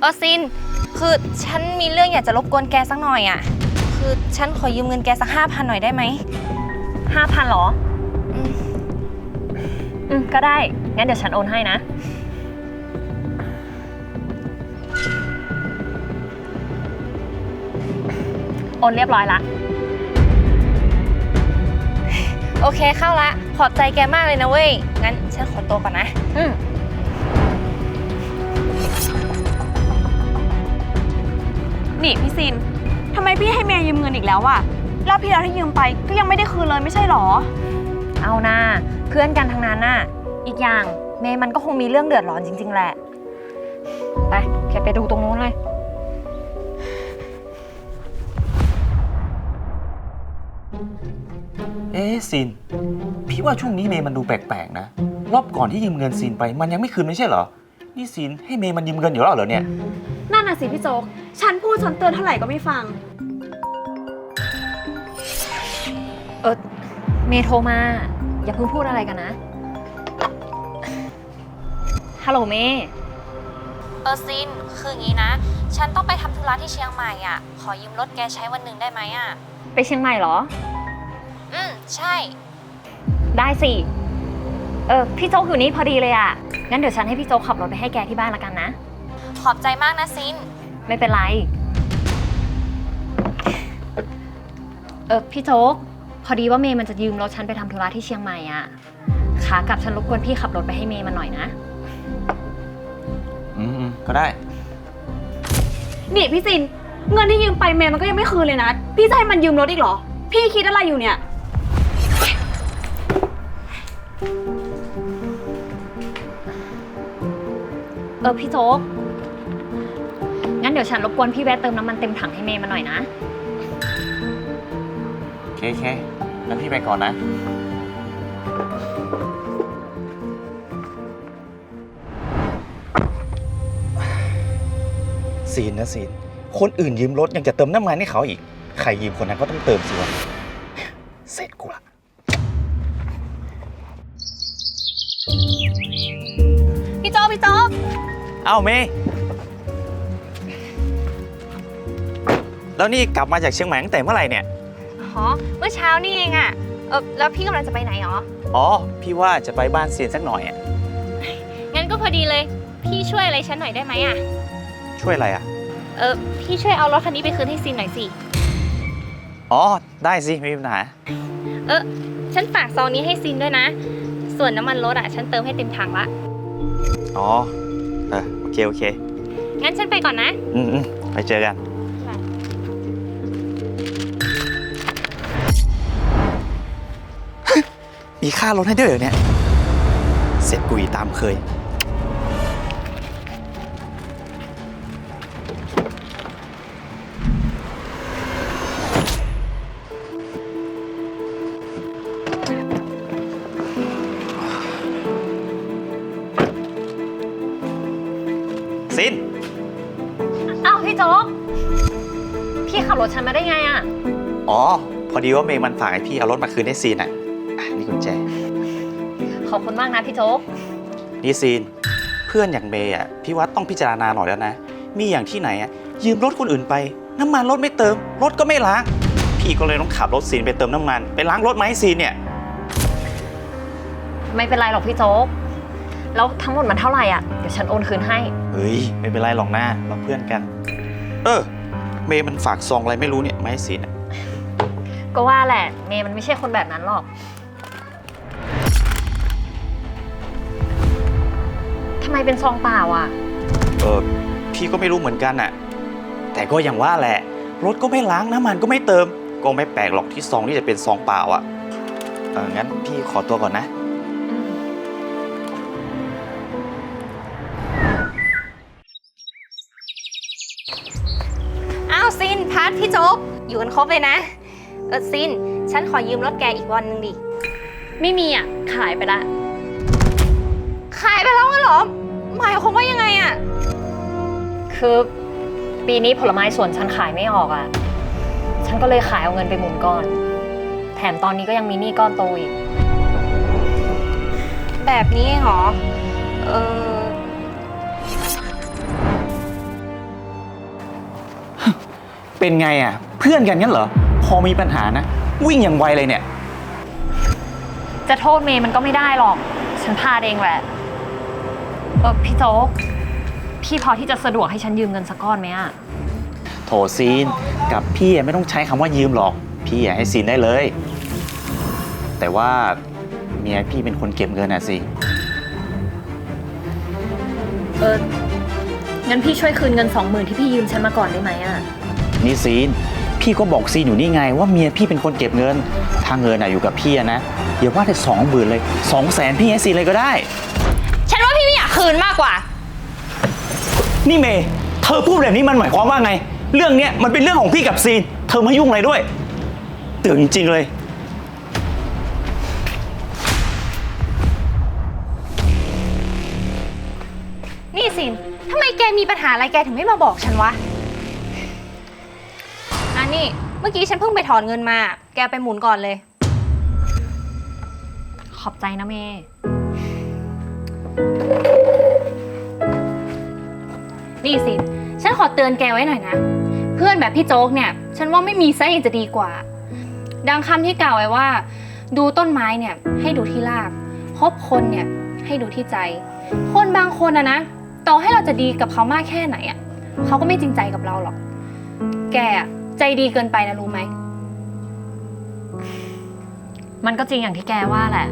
เออซิน คือฉันมีเรื่องอยากจะรบกวนแกสักหน่อยอะ่ะ คือฉันขอยืมเงินแกสักห้าพันหน่อยได้ไหมห้าพันหรอ อืมอืมก็ได้ งั้นเดี๋ยวฉันโอนให้นะ โอนเรียบร้อยละ โอเคเข้าละ ขอบใจแกมากเลยนะเว้ย งั้นฉันขอตัวก่อนนะ อืม นี่พี่ซินทำไมพี่ให้เมย์ยืมเงินอีกแล้วอะรอบที่แล้วที่ยืมไปก็ยังไม่ได้คืนเลยไม่ใช่หรอ เอานะเพื่อนกันทั้งนั้นน่ะ อีกอย่างเมย์มันก็คงมีเรื่องเดือดร้อนจริง ๆ แหละ ไปแกไปดูตรงนู้นเลย เอ๊ะซิน พี่ว่าช่วงนี้เมย์มันดูแปลกๆนะ รอบก่อนที่ยืมเงินซินไป มันยังไม่คืนไม่ใช่เหรอ นี่ซินให้เมย์มันยืมเงินอยู่แล้วเหรอเนี่ยนั่นน่ะ สิพี่โจ๊ก ฉันพูดฉันเตือนเท่าไหร่ก็ไม่ฟัง เออเมย์โทรมา อย่าเพิ่งพูดอะไรกันนะ ฮัลโหลเมย์เออซิน คืออย่างนี้นะ ฉันต้องไปทำธุระที่เชียงใหม่อะ ขอยืมรถแกใช้วันหนึ่งได้ไหมอะ ไปเชียงใหม่เหรอ อืม ใช่ ได้สิ เออพี่โจ๊กอยู่นี่พอดีเลยอะงั้นเดี๋ยวฉันให้พี่โจ๊กขับรถไปให้แกที่บ้านละกันนะ ขอบใจมากนะซิน ไม่เป็นไร เออพี่โจ๊ก พอดีว่าเมย์มันจะยืมรถฉันไปทำธุระที่เชียงใหม่อะขากลับฉันรบกวนพี่ขับรถไปให้เมย์มันหน่อยนะ อืมๆก็ได้ นี่พี่ซิน เงินที่ยืมไปเมย์มันก็ยังไม่คืนเลยนะ พี่จะให้มันยืมรถอีกเหรอ พี่คิดอะไรอยู่เนี่ย เออพี่โจ๊กงั้นเดี๋ยวฉันรบกวนพี่แวะเติมน้ำมันเต็มถังให้เมย์มาหน่อยนะ โอเคโอเคงั้นพี่ไปก่อนนะซีนนะซีนคนอื่นยืมรถยังจะเติมน้ำมันให้เขาอีก ใครยืมคนนั้นก็ต้องเติมสิวะเสร็จกูละพี่โจ๊กพี่โจ๊กเอ้าเมย์ แล้วนี่กลับมาจากเชียงใหม่ตั้งแต่เมื่อไหร่เนี่ย อ๋อ เมื่อเช้านี่เองอะเออแล้วพี่กำลังจะไปไหนหรอ อ๋อ พี่ว่าจะไปบ้านซีนสักหน่อยอะงั้นก็พอดีเลย พี่ช่วยอะไรฉันหน่อยได้ไหมอะช่วยอะไรอะเออพี่ช่วยเอารถคันนี้ไปคืนให้ซินหน่อยสิ อ๋อ ได้สิไม่มีปัญหา เออฉันฝากซองนี้ให้ซินด้วยนะ ส่วนน้ำมันรถอะฉันเติมให้เต็มถังละ อ๋อ เออโอเคโอเค งั้นฉันไปก่อนนะ อืมอืมไปเจอกัน มีค่ารถให้ด้วยเหรอเนี่ย เสร็จกุยตามเคยซิน อ้าวพี่โจ๊ก พี่ขับรถฉันมาได้ไงอะอ๋อ พอดีว่าเมย์มันฝากให้พี่เอารถมาคืนให้ซีนอะอะนี่กุญแจ ขอบคุณมากนะพี่โจ๊ก นี่ซีน เพื่อนอย่างเมย์อะพี่ว่าต้องพิจารณาหน่อยแล้วนะ มีอย่างที่ไหนอะยืมรถคนอื่นไป น้ำมันรถไม่เติม รถก็ไม่ล้าง พี่ก็เลยต้องขับรถซีนไปเติมน้ำมัน ไปล้างรถมาให้ซีนเนี่ย ไม่เป็นไรหรอกพี่โจ๊ก แล้วทั้งหมดมันเท่าไหร่อะ เดี๋ยวฉันโอนคืนให้ เฮ้ย ไม่เป็นไรหรอกนะเราเพื่อนกัน เออ เมย์มันฝากซองอะไรไม่รู้เนี่ยมาให้ซีนอะ ก็ว่าแหละ เมย์มันไม่ใช่คนแบบนั้นหรอก มเป็นซองเปล่าอะ เออพี่ก็ไม่รู้เหมือนกันอะแต่ก็อย่างว่าแหละ รถก็ไม่ล้างน้ำมันก็ไม่เติม ก็ไม่แปลกหรอกที่ซองนี่จะเป็นซองเปล่าอะเอองั้นพี่ขอตัวก่อนนะ อ้าวซินพัทพี่โจ๊กอยู่กันครบเลยนะ เออซิน ฉันขอยืมรถแกอีกวันหนึ่งดิ ไม่มีอะ ขายไปละ ขายไปแล้วงั้นเหรอ หมายความว่ายังไงอะคือปีนี้ผลไม้สวนฉันขายไม่ออกอะฉันก็เลยขายเอาเงินไปหมุนก้อน แถมตอนนี้ก็ยังมีหนี้ก้อนโตอีก แบบนี้เหรอ เออ เป็นไงอะเพื่อนกันงั้นเหรอ พอมีปัญหานะ วิ่งอย่างไวเลยเนี่ย จะโทษเมย์มันก็ไม่ได้หรอก ฉันพลาดเองแหละ เออพี่โจ๊ก พี่พอที่จะสะดวกให้ฉันยืมเงินสักก้อนไหมอะโถซีนกับพี่อะไม่ต้องใช้คำว่ายืมหรอก พี่อะให้ซีนได้เลย แต่ว่าเมียพี่เป็นคนเก็บเงินน่ะสิ เออ งั้นพี่ช่วยคืนเงินสองหมื่นที่พี่ยืมฉันมาก่อนได้ไหมอะนี่ซีน พี่ก็บอกซีนอยู่นี่ไง ว่าเมียพี่เป็นคนเก็บเงิน ถ้าเงินอะอยู่กับพี่อะนะอย่าว่าแต่สองหมื่นเลยสองแสนพี่ให้ซีนเลยก็ได้ฉั นว่าพี่ไม่อยากคืนมากกว่า นี่เมย์เธอพูดแบบนี้มันหมายความว่าไง เรื่องเนี้ยมันเป็นเรื่องของพี่กับซีน เธอมายุ่งอะไรด้วย เตือนจริงๆเลย นี่สินทำไมแกมีปัญหาอะไรแกถึงไม่มาบอกฉันวะอันนี่เมื่อกี้ฉันเพิ่งไปถอนเงินมา แกไปหมุนก่อนเลย ขอบใจนะเมย์ นี่สินฉันขอเตือนแกไว้หน่อยนะ เพื่อนแบบพี่โจ๊กเนี่ย ฉันว่าไม่มีซะยังจะดีกว่า ดังคำที่กล่าวไว้ว่า ดูต้นไม้เนี่ยให้ดูที่ราก พบคนเนี่ยให้ดูที่ใจ คนบางคนอะนะ ต่อให้เราจะดีกับเขามากแค่ไหนอะเขาก็ไม่จริงใจกับเราหรอก แกอะใจดีเกินไปนะรู้ไหม มันก็จริงอย่างที่แกว่าแหละ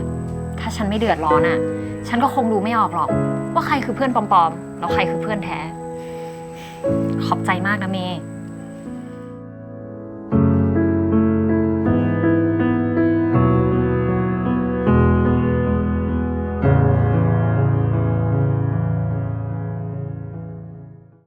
ถ้าฉันไม่เดือดร้อนอะ ฉันก็คงดูไม่ออกหรอก ว่าใครคือเพื่อนปลอมๆ แล้วใครคือเพื่อนแท้ ขอบใจมากนะเมย์